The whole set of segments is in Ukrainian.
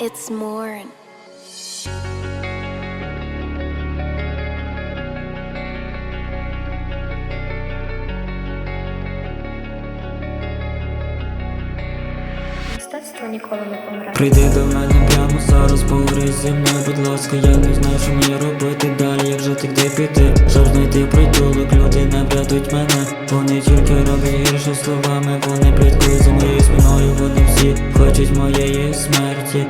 It's more. Мистецтво ніколи не помре. Прийди до мене прямо зараз, поговори зі мною, будь ласка, я не знаю, що мені робити далі, як жити, де піти, щоб знайти притулок, люди не врятують мене, вони тільки роблять гірше словами, вони пліткують за моєю спиною, вони всі хочуть моєї смерті,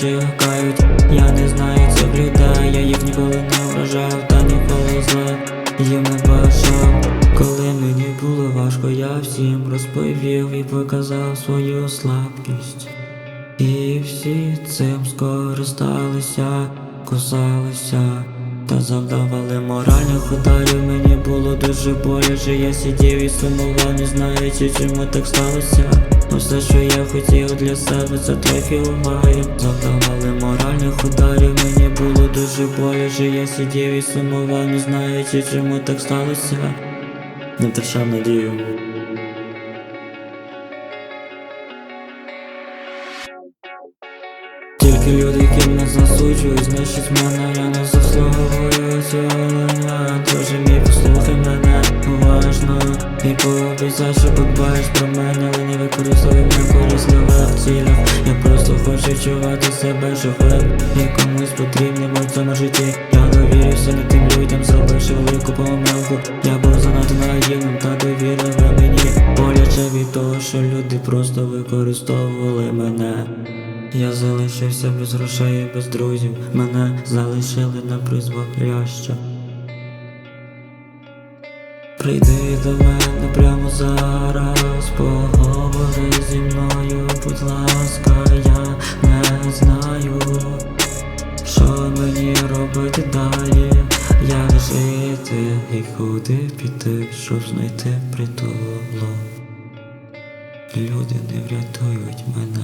чекають, я не знаю цих людей, я їх ніколи не вражав, та ніколи зла їм не бажав. Коли мені було важко, я всім розповів і показав свою слабкість. І всі цим скористалися, кусалися та завдавали моральних ударів. Мені було дуже боляче, я сидів і сумував, не знаючи, чому так сталося. Усе, що я хотів для себе, це трохи уваги. Завдавали моральних ударів, мені було дуже боляче, я сидів і сумував, не знаючи, чому так сталося. Не втрачав надію. Тільки люди, які мене засуджують, знищить мене, я не заслуговую цього Дуже мій послухай мене уважно. І пообіцяй, що подбаєш про мене, але не використовуй мене корисливих цілях. Я просто хочу відчувати себе живим. І комусь потрібним у цьому житті Я довірився не тим людям, зробивши велику помилку. Я був занадто наївним та довірливим мені Боляче від того, що люди просто використовували мене я залишився без грошей і без друзів, мене залишили на призволяще. Прийди до мене прямо зараз, поговори зі мною, будь ласка, я не знаю, що мені робити далі, як жити і куди піти, щоб знайти притулок. Люди не врятують мене.